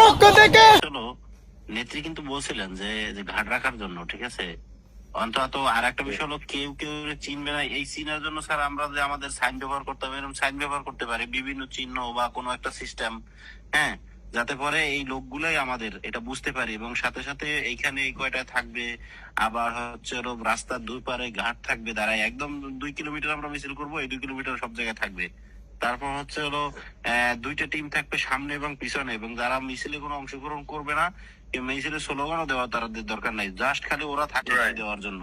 পক্ষ থেকে। নেত্রী কিন্তু বলছিলেন যে ঘাট রাখার জন্য, ঠিক আছে? অন্তত আর একটা বিষয় হলো, কেউ কেউ চিনবে না, এই জন্য স্যার আমরা যে আমাদের সাইন ব্যবহার করতে সাইন ব্যবহার করতে বিভিন্ন চিহ্ন বা কোনো একটা সিস্টেম হ্যাঁ? যাতে পরে এই লোকগুলাই আমাদের এটা বুঝতে পারি, এবং সাথে সাথে এইখানে এই কয়টা থাকবে, আবার হচ্ছে রাস্তার দুই পারে ঘাট থাকবে, দাঁড়ায়, একদম দুই কিলোমিটার আমরা মিছিল করব, এই দুই কিলোমিটার সব জায়গায় থাকবে। তারপর হচ্ছে হলো আহ, দুইটা টিম থাকবে সামনে এবং পিছনে এবং যারা মিছিলে কোনো অংশগ্রহণ করবে না মিছিলে স্লোগানও দেওয়া তাদের দরকার নাই। জাস্ট খালি ওরা Right. দেওয়ার জন্য।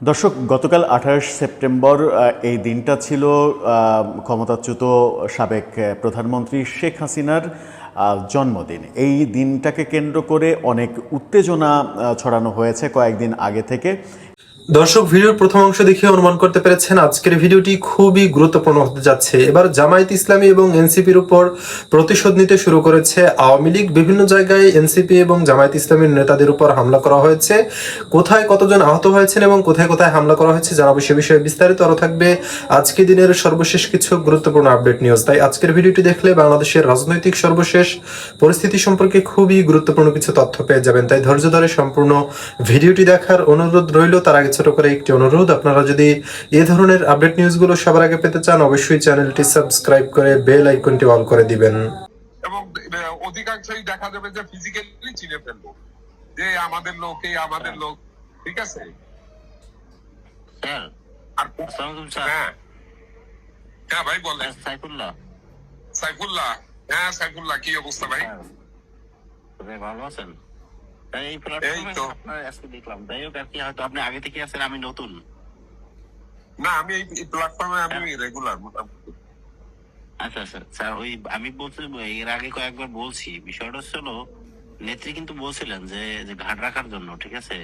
দর্শক গতকাল আঠাশ সেপ্টেম্বর আহ, এই দিনটা ছিল আহ, ক্ষমতাচ্যুত সাবেক প্রধানমন্ত্রী শেখ হাসিনার আহ, জন্মদিন। এই দিনটাকে কেন্দ্র করে অনেক উত্তেজনা ছড়ানো হয়েছে কয়েকদিন আগে থেকে। দর্শক, ভিডিওর প্রথম অংশ দেখে অনুমান করতে পেরেছেন আজকের ভিডিওটি খুবই গুরুত্বপূর্ণ হতে যাচ্ছে। এবার জামায়াত ইসলামী এবং এনসিপির উপর প্রতিশোধ নিতে শুরু করেছে আওয়ামী লীগ। বিভিন্ন জায়গায় এনসিপি এবং জামায়াত ইসলামীর নেতাদের উপর হামলা করা হয়েছে। কোথায় কতজন আহত হয়েছেন এবং কোথায় কোথায় হামলা করা হয়েছে জানাব সে বিষয়ে বিস্তারিত আরও থাকবে। আজকে দিনের সর্বশেষ কিছু গুরুত্বপূর্ণ আপডেট নিউজ। তাই আজকের ভিডিওটি দেখলে বাংলাদেশের রাজনৈতিক সর্বশেষ পরিস্থিতি সম্পর্কে খুবই গুরুত্বপূর্ণ কিছু তথ্য পেয়ে যাবেন। তাই ধৈর্য ধরে সম্পূর্ণ ভিডিওটি দেখার অনুরোধ রইল। তার আগে ছোট করে একটি অনুরোধ আপনারা যদি এ ধরনের আপডেট নিউজগুলো সবার আগে পেতে চান অবশ্যই চ্যানেলটি সাবস্ক্রাইব করে বেল আইকনটি অন করে দিবেন। এবং অধিকাংশই দেখা যাবে যে ফিজিক্যালি চিনে ফেলব। যে আমাদের লোক এই আমাদের লোক ঠিক আছে? স্যার আর হ্যাঁ। হ্যাঁ ভাই বলেন। স্যার সাইফুল্লাহ। সাইফুল্লাহ। হ্যাঁ সাইফুল্লাহ কি অবস্থা ভাই? ভালো আছেন? এই প্ল্যাটফর্মে আপনার আজকে দেখলাম। যাই হোক আর কি হয়তো আপনি আগে থেকে আছেন আমি নতুন। না আমি এই প্ল্যাটফর্মে আমি রেগুলার আচ্ছা আচ্ছা। স্যার ওই আমি বলছি এর আগে কয়েকবার বলছি। বিষয়টা হলো নেত্রী কিন্তু বলছিলেন যে যে ঘাট রাখার জন্য ঠিক আছে?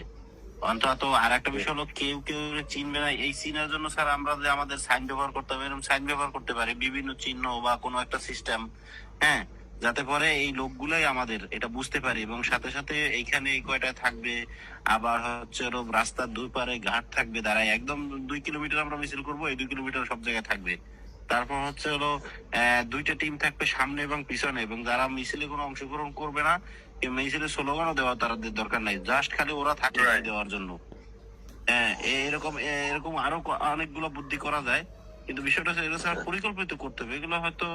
অন্তত আর একটা বিষয় হলো কেউ কেউ চিনবে না। এই চিনার জন্য স্যার আমরা যে আমাদের সাইন ব্যবহার করতে হবে এরকম সাইন ব্যবহার করতে পারি। বিভিন্ন চিহ্ন বা কোনো একটা সিস্টেম হ্যাঁ? যাতে পরে এই লোকগুলাই আমাদের এটা বুঝতে পারি এবং সাথে সাথে এইখানে এই কয়টা থাকবে আবার হচ্ছে রাস্তার দুই পারে ঘাট থাকবে দাঁড়ায় একদম দুই কিলোমিটার আমরা মিছিল করব এই দুই কিলোমিটার সব জায়গায় থাকবে। তারপর হচ্ছে হলো দুইটা টিম থাকবে সামনে এবং পিছনে এবং যারা মিছিলে কোনো অংশগ্রহণ করবে না মিছিলে স্লোগানও দেওয়া তাদের দরকার নাই জাস্ট খালি ওরা থাকে দেওয়ার জন্য। হ্যাঁ এরকম এরকম আরও অনেকগুলো বুদ্ধি করা যায় কিন্তু বিষয়টা এগুলো স্যার পরিকল্পিত করতে হবে এগুলো হয়তো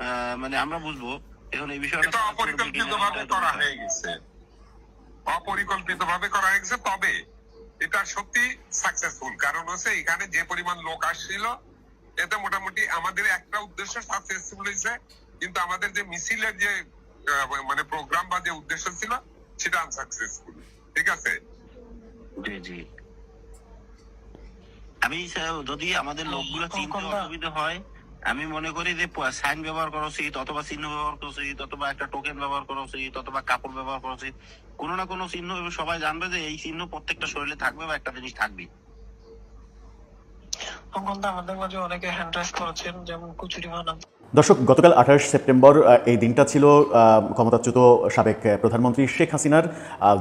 আহ, মানে আমরা বুঝব এখন এই বিষয়টা এটা অপরিকল্পিত ভাবে করা হয়ে গেছে। অপরিকল্পিত ভাবে করা হয়ে গেছে তবে এটা সত্যি সাকসেসফুল কারণ হচ্ছে এখানে যে পরিমাণ লোক আসছিল এতে মোটামুটি আমাদের একটা উদ্দেশ্য সাকসেসফুল হয়েছে কিন্তু আমাদের যে মিছিলের যে মানে প্রোগ্রাম বা যে উদ্দেশ্য ছিল সেটা আনসাকসেসফুল ঠিক আছে? জি জি। আমি যদি আমাদের লোকগুলো চিনতে অসুবিধা হয় আমি মনে করি যে সাইন ব্যবহার করা উচিত, অথবা চিহ্ন ব্যবহার করা উচিত, অথবা একটা টোকেন ব্যবহার করা উচিত, অথবা কাপড় ব্যবহার করা উচিত। কোনো না কোনো চিহ্ন সবাই জানবে যে এই চিহ্ন প্রত্যেকটা শরীরে থাকবে বা একটা জিনিস থাকবে আমাদের মাঝে অনেকে হ্যান্ড রাইজ করেছেন, যেমন কুচুরি মানাম দর্শক, গতকাল আঠাশ সেপ্টেম্বর এই দিনটা ছিল ক্ষমতাচ্যুত সাবেক প্রধানমন্ত্রী শেখ হাসিনার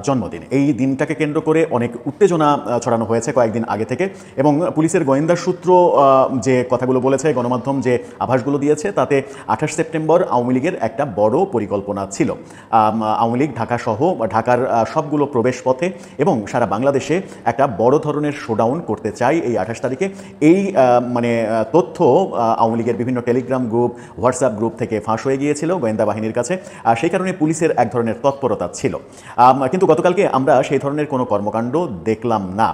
জন্মদিন। এই দিনটাকে কেন্দ্র করে অনেক উত্তেজনা ছড়ানো হয়েছে কয়েকদিন আগে থেকে এবং পুলিশের গোয়েন্দা সূত্র যে কথাগুলো বলেছে, গণমাধ্যম যে আভাসগুলো দিয়েছে, তাতে আঠাশ সেপ্টেম্বর আওয়ামী লীগের একটা বড় পরিকল্পনা ছিল। আওয়ামী লীগ, ঢাকা সহ ঢাকার সবগুলো প্রবেশ পথে এবং সারা বাংলাদেশে একটা বড় ধরনের শোডাউন করতে চাই এই আঠাশ তারিখে। এই মানে তথ্য আওয়ামী লীগের বিভিন্ন টেলিগ্রাম গ্রুপ হোয়াটসঅ্যাপ গ্রুপ থেকে ফাঁস হয়ে গিয়েছিল গোয়েন্দা বাহিনীর কাছে, আর সেই কারণে পুলিশের এক ধরনের তৎপরতা ছিল। কিন্তু গতকালকে আমরা সেই ধরনের কোনো কর্মকাণ্ড দেখলাম না।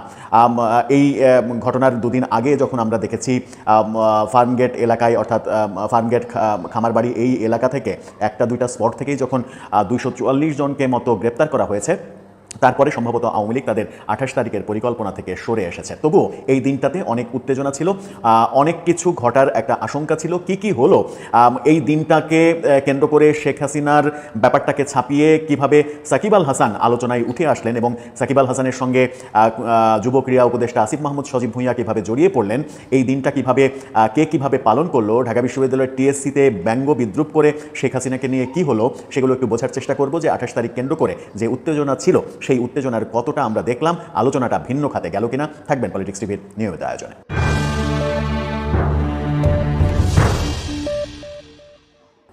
এই ঘটনার দুদিন আগে যখন আমরা দেখেছি ফার্মগেট এলাকায় অর্থাৎ ফার্মগেট খামারবাড়ি এই এলাকা থেকে একটা দুইটা স্পট থেকেই যখন দুইশো চুয়াল্লিশ জনকে মতো গ্রেপ্তার করা হয়েছে তারপরে সম্ভবত আওয়ামী লীগ তাদের আঠাশ তারিখের পরিকল্পনা থেকে সরে এসেছে। তবুও এই দিনটাতে অনেক উত্তেজনা ছিল অনেক কিছু ঘটার একটা আশঙ্কা ছিল। কি কি হলো? এই দিনটাকে কেন্দ্র করে শেখ হাসিনার ব্যাপারটাকে ছাপিয়ে কীভাবে সাকিব আল হাসান আলোচনায় উঠে আসলেন এবং সাকিব আল হাসানের সঙ্গে যুব ক্রীড়া উপদেষ্টা আসিফ মাহমুদ সজীব ভুঁইয়া কীভাবে জড়িয়ে পড়লেন, এই দিনটা কীভাবে কে কীভাবে পালন করল, ঢাকা বিশ্ববিদ্যালয়ের টিএসসিতে ব্যঙ্গ বিদ্রুপ করে শেখ হাসিনাকে নিয়ে কি হলো, সেগুলো একটু বোঝার চেষ্টা করব যে আঠাশ তারিখ কেন্দ্র করে যে উত্তেজনা ছিল সেই উত্তেজনার কতটা আমরা দেখলাম, আলোচনাটা ভিন্ন খাতে গেল কিনা, থাকবেন পলিটিক্স টিভির নিয়মিত আয়োজনে।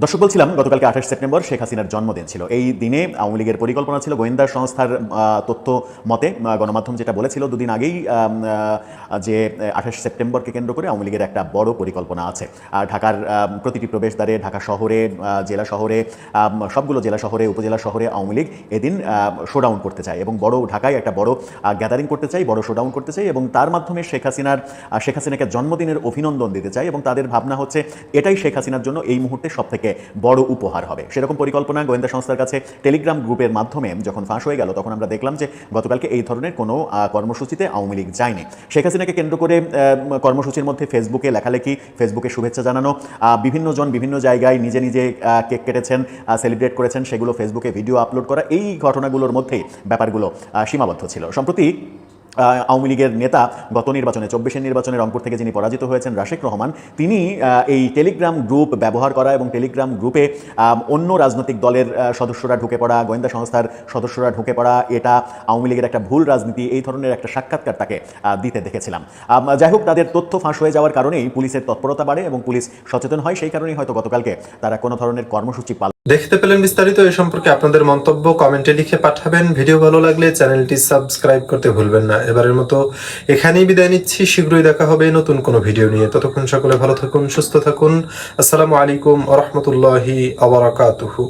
দর্শক, বলছিলাম গতকালকে আঠাশ সেপ্টেম্বর শেখ হাসিনার জন্মদিন ছিল। এই দিনে আওয়ামী লীগের পরিকল্পনা ছিল গোয়েন্দা সংস্থার তথ্য মতে গণমাধ্যম যেটা বলেছিল দুদিন আগেই যে আঠাশ সেপ্টেম্বরকে কেন্দ্র করে আওয়ামী লীগের একটা বড় পরিকল্পনা আছে। আর ঢাকার প্রতিটি প্রবেশদ্বারে, ঢাকা শহরে জেলা শহরে সবগুলো জেলা শহরে, উপজেলা শহরে আওয়ামী লীগ এদিন শোডাউন করতে চায় এবং বড় ঢাকায় একটা বড় গ্যাদারিং করতে চাই বড় শোডাউন করতে চাই এবং তার মাধ্যমে শেখ হাসিনার শেখ হাসিনাকে জন্মদিনের অভিনন্দন দিতে চাই এবং তাদের ভাবনা হচ্ছে, এটাই শেখ হাসিনার জন্য এই মুহূর্তে সব থেকে বড় উপহার হবে। সেরকম পরিকল্পনা গোয়েন্দা সংস্থার কাছে টেলিগ্রাম গ্রুপের মাধ্যমে যখন ফাঁস হয়ে গেল, তখন আমরা দেখলাম যে গতকালকে এই ধরনের কোনো কর্মসূচিতে আওয়ামী লীগ যায়নি। শেখ হাসিনাকে কেন্দ্র করে কর্মসূচির মধ্যে ফেসবুকে লেখালেখি ফেসবুকে শুভেচ্ছা জানানো বিভিন্ন জন বিভিন্ন জায়গায় নিজে নিজে কেক কেটেছেন সেলিব্রেট করেছেন, সেগুলো ফেসবুকে ভিডিও আপলোড করা, এই ঘটনাগুলোর মধ্যেই ব্যাপারগুলো সীমাবদ্ধ ছিল। সম্প্রতি আওয়ামী লীগের নেতা গত নির্বাচনে, চব্বিশের নির্বাচনে রংপুর থেকে যিনি পরাজিত হয়েছেন, রাশেক রহমান, তিনি এই টেলিগ্রাম গ্রুপ ব্যবহার করা এবং টেলিগ্রাম গ্রুপে অন্য রাজনৈতিক দলের সদস্যরা ঢুকে পড়া, গোয়েন্দা সংস্থার সদস্যরা ঢুকে পড়া, এটা আওয়ামী লীগের একটা ভুল রাজনীতি, এই ধরনের একটা সাক্ষাৎকার তাকে দিতে দেখেছিলাম। যাই হোক, তাদের তথ্য ফাঁস হয়ে যাওয়ার কারণেই পুলিশের তৎপরতা বাড়ে এবং পুলিশ সচেতন হয়, সেই কারণেই হয়তো গতকালকে তারা কোনো ধরনের কর্মসূচি দেখতে পেলেন বিস্তারিত এ সম্পর্কে আপনাদের মন্তব্য কমেন্টে লিখে পাঠাবেন। ভিডিও ভালো লাগলে চ্যানেলটি সাবস্ক্রাইব করতে ভুলবেন না। এবারের মতো এখানেই বিদায় নিচ্ছি। শীঘ্রই দেখা হবে নতুন কোনো ভিডিও নিয়ে। ততক্ষণ সকলে ভালো থাকুন, সুস্থ থাকুন। আসসালামু আলাইকুম আ রহমতুল্লাহি আবরাকাতুহু